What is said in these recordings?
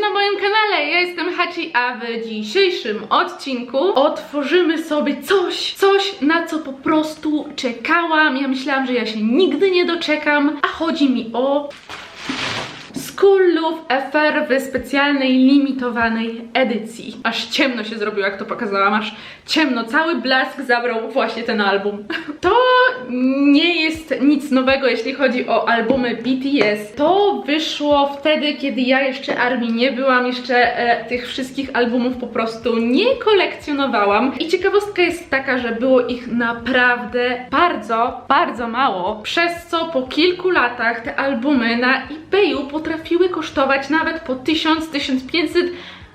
Na moim kanale, ja jestem Hachi, a w dzisiejszym odcinku otworzymy sobie coś, coś na co po prostu czekałam. Ja myślałam, że ja się nigdy nie doczekam, a chodzi mi o Love Affair w specjalnej, limitowanej edycji. Aż ciemno się zrobiło, jak to pokazałam, aż ciemno, cały blask zabrał właśnie ten album. To nie jest nic nowego, jeśli chodzi o albumy BTS. To wyszło wtedy, kiedy ja jeszcze ARMY nie byłam, jeszcze e, tych wszystkich albumów po prostu nie kolekcjonowałam. I ciekawostka jest taka, że było ich naprawdę bardzo, bardzo mało, przez co po kilku latach te albumy na eBayu potrafiły kosztować nawet po 1000, 1500,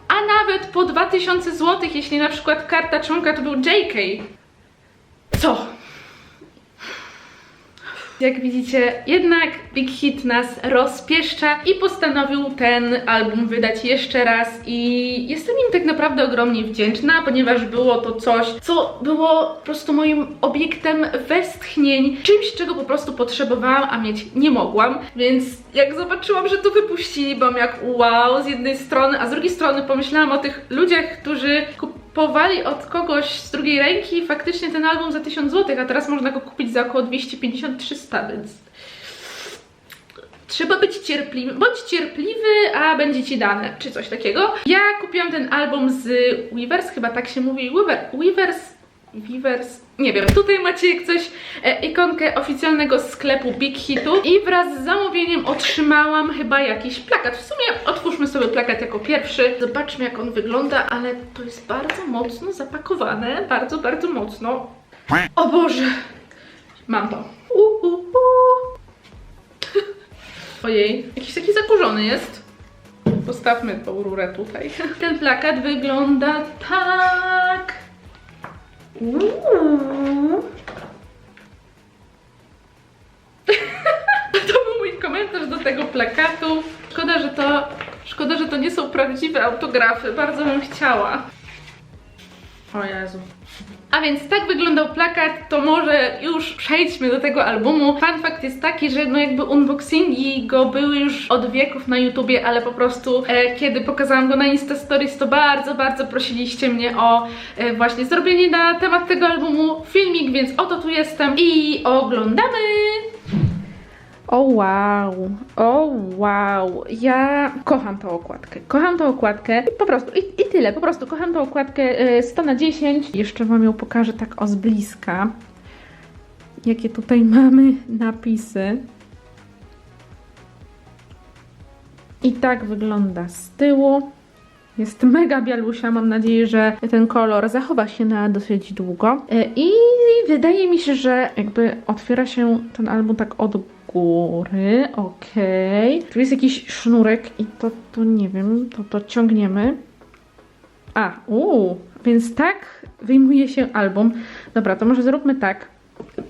a nawet po 2000 zł, jeśli na przykład karta członka to był JK. Co? Jak widzicie, jednak Big Hit nas rozpieszcza i postanowił ten album wydać jeszcze raz i jestem im tak naprawdę ogromnie wdzięczna, ponieważ było to coś, co było po prostu moim obiektem westchnień, czymś, czego po prostu potrzebowałam, a mieć nie mogłam, więc jak zobaczyłam, że to wypuścili, byłam jak wow z jednej strony, a z drugiej strony pomyślałam o tych ludziach, którzy kupowali od kogoś z drugiej ręki faktycznie ten album za 1000 zł, a teraz można go kupić za około 250-300, więc trzeba być cierpliwy, bądź cierpliwy, a będzie ci dane, czy coś takiego. Ja kupiłam ten album z Weavers, chyba tak się mówi, Weaver, Weavers, Weavers, nie wiem. Tutaj macie jak coś, e, ikonkę oficjalnego sklepu Big Hitu i wraz z zamówieniem otrzymałam chyba jakiś plakat. W sumie otwórzmy sobie plakat jako pierwszy. Zobaczmy jak on wygląda, ale to jest bardzo mocno zapakowane, bardzo, bardzo mocno. O Boże! Mam to. Uh, uh, uh. Ojej, jakiś taki zakurzony jest. Postawmy tą rurę tutaj. Ten plakat wygląda tak. Uuu. To był mój komentarz do tego plakatu. Szkoda, że to, szkoda, że to nie są prawdziwe autografy. Bardzo bym chciała. O Jezu. A więc tak wyglądał plakat, to może już przejdźmy do tego albumu. Fun fact jest taki, że no jakby unboxingi go były już od wieków na YouTubie, ale po prostu e, kiedy pokazałam go na Insta Stories, to bardzo, bardzo prosiliście mnie o e, właśnie zrobienie na temat tego albumu filmik, więc oto tu jestem i oglądamy! O wow, o wow, ja kocham tą okładkę, kocham tą okładkę i po prostu, i, i tyle, po prostu kocham tą okładkę y, 100 na 10. Jeszcze Wam ją pokażę tak o z bliska, jakie tutaj mamy napisy. I tak wygląda z tyłu. Jest mega bialusia, mam nadzieję, że ten kolor zachowa się na dosyć długo. E, I wydaje mi się, że jakby otwiera się ten album tak od góry, okej. Tu jest jakiś sznurek i to, to nie wiem, to to ciągniemy. A, uuu, więc tak wyjmuje się album. Dobra, to może zróbmy tak,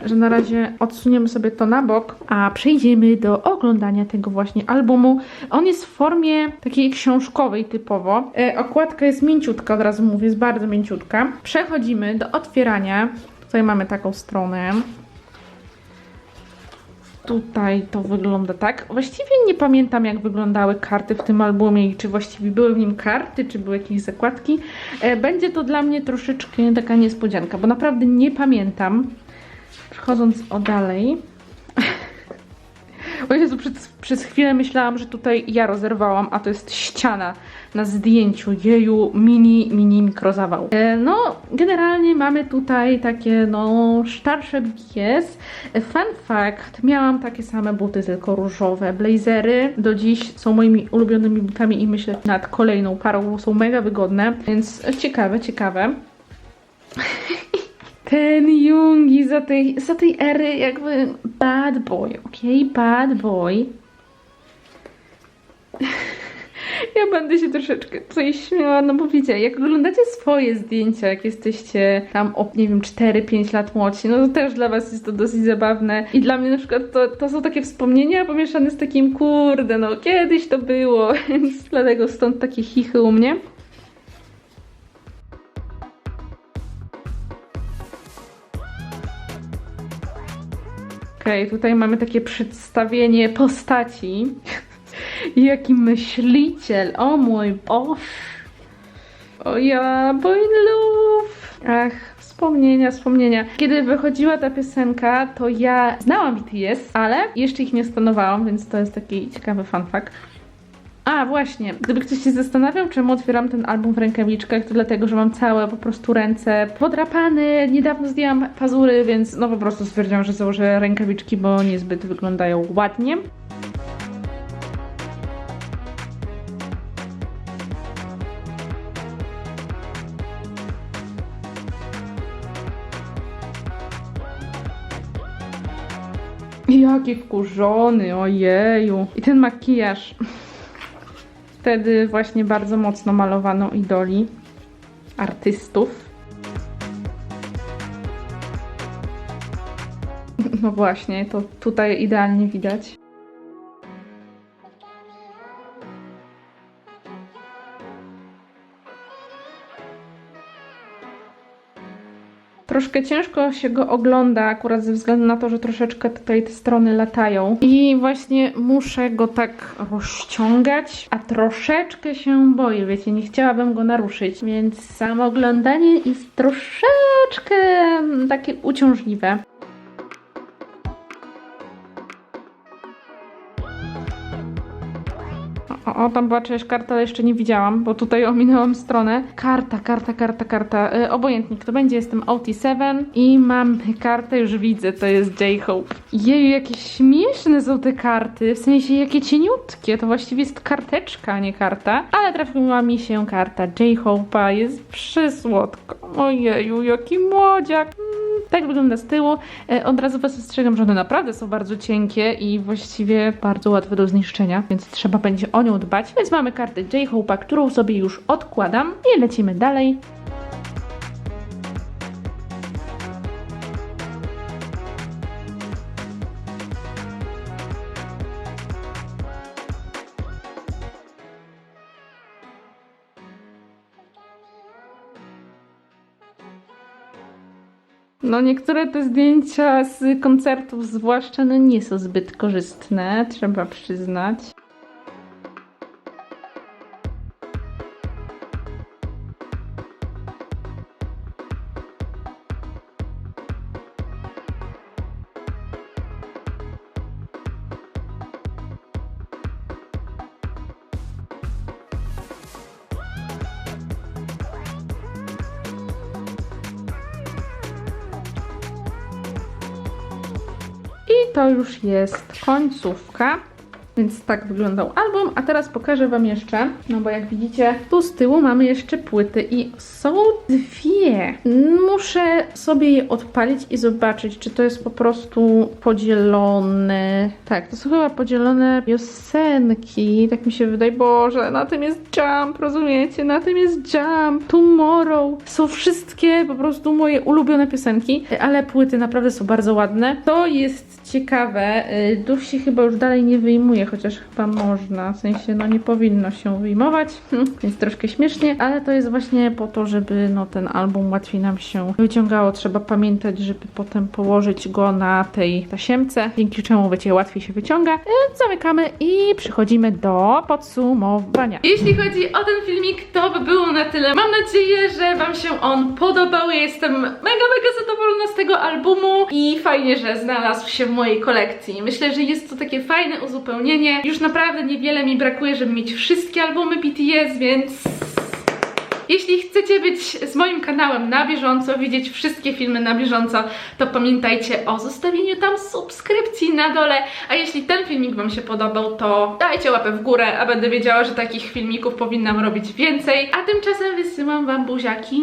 że na razie odsuniemy sobie to na bok, a przejdziemy do oglądania tego właśnie albumu. On jest w formie takiej książkowej typowo. E, okładka jest mięciutka, od razu mówię, jest bardzo mięciutka. Przechodzimy do otwierania. Tutaj mamy taką stronę. Tutaj to wygląda tak. Właściwie nie pamiętam, jak wyglądały karty w tym albumie i czy właściwie były w nim karty, czy były jakieś zakładki. E, Będzie to dla mnie troszeczkę taka niespodzianka, bo naprawdę nie pamiętam. Przechodząc o dalej. Jezu, przez, przez chwilę myślałam, że tutaj ja rozerwałam, a to jest ściana na zdjęciu. Jeju, mini, mini mikrozawał. E, no, generalnie mamy tutaj takie, no, starsze BTS. Fun fact, miałam takie same buty, tylko różowe. Blazery do dziś są moimi ulubionymi butami i myślę nad kolejną parą, są mega wygodne, więc ciekawe, ciekawe. Ten Jungi za tej, za tej ery jakby bad boy, okej? Bad boy. Ja będę się troszeczkę tutaj śmiała, no bo wiecie, jak oglądacie swoje zdjęcia, jak jesteście tam o, nie wiem, 4-5 lat młodsi, no to też dla was jest to dosyć zabawne. I dla mnie na przykład to, to są takie wspomnienia pomieszane z takim, kurde, no kiedyś to było, więc dlatego stąd takie chichy u mnie. Okej, tutaj mamy takie przedstawienie postaci. Jaki myśliciel, o mój Boż. O ja, Boinlów. Ach, wspomnienia, wspomnienia. Kiedy wychodziła ta piosenka, to ja znałam BTS, ale jeszcze ich nie stanowałam, więc to jest taki ciekawy fun fact. A, właśnie. Gdyby ktoś się zastanawiał, czemu otwieram ten album w rękawiczkach, to dlatego, że mam całe po prostu ręce podrapane. Niedawno zdjęłam pazury, więc no po prostu stwierdziłam, że założę rękawiczki, bo niezbyt wyglądają ładnie. Jaki wkurzony, ojeju. I ten makijaż. Wtedy właśnie bardzo mocno malowano idoli artystów. No właśnie, to tutaj idealnie widać. Troszkę ciężko się go ogląda, akurat ze względu na to, że troszeczkę tutaj te strony latają. I właśnie muszę go tak rozciągać, a troszeczkę się boję, wiecie, nie chciałabym go naruszyć, więc samo oglądanie jest troszeczkę takie uciążliwe. O, o, tam była czyjaś karta, ale jeszcze nie widziałam, bo tutaj ominęłam stronę. Karta, karta, karta, karta. Y, obojętnie, kto będzie, jestem OT7 i mam kartę, już widzę, to jest J-Hope. Jeju, jakie śmieszne są te karty, w sensie jakie cieniutkie, to właściwie jest karteczka, a nie karta. Ale trafiła mi się karta J-Hope'a, jest przysłodko. Ojeju, jaki młodziak. Mm, Tak wygląda z tyłu. E, Od razu Was ostrzegam, że one naprawdę są bardzo cienkie i właściwie bardzo łatwe do zniszczenia, więc trzeba będzie o nią dbać. Więc mamy kartę J-Hope'a, którą sobie już odkładam i lecimy dalej. No niektóre te zdjęcia z koncertów zwłaszcza no nie są zbyt korzystne, trzeba przyznać. To już jest końcówka. Więc tak wyglądał album, a teraz pokażę Wam jeszcze, no bo jak widzicie, tu z tyłu mamy jeszcze płyty i są dwie. Muszę sobie je odpalić i zobaczyć, czy to jest po prostu podzielone. Tak, to są chyba podzielone piosenki, tak mi się wydaje. Boże, na tym jest Jump, rozumiecie? Na tym jest Jump, Tomorrow. Są wszystkie po prostu moje ulubione piosenki, ale płyty naprawdę są bardzo ładne. To jest ciekawe, y, duch się chyba już dalej nie wyjmuje, chociaż chyba można, w sensie no nie powinno się wyjmować, więc troszkę śmiesznie, ale to jest właśnie po to, żeby no ten album łatwiej nam się wyciągało. Trzeba pamiętać, żeby potem położyć go na tej tasiemce, dzięki czemu wiecie, łatwiej się wyciąga. Y, Zamykamy i przechodzimy do podsumowania. Jeśli chodzi o ten filmik, to by było na tyle. Mam nadzieję, że Wam się on podobał. Ja jestem mega, mega zadowolona z tego albumu i fajnie, że znalazł się w mojej kolekcji. Myślę, że jest to takie fajne uzupełnienie. Już naprawdę niewiele mi brakuje, żeby mieć wszystkie albumy BTS, więc jeśli chcecie być z moim kanałem na bieżąco, widzieć wszystkie filmy na bieżąco, to pamiętajcie o zostawieniu tam subskrypcji na dole. A jeśli ten filmik Wam się podobał, to dajcie łapę w górę, a będę wiedziała, że takich filmików powinnam robić więcej. A tymczasem wysyłam Wam buziaki.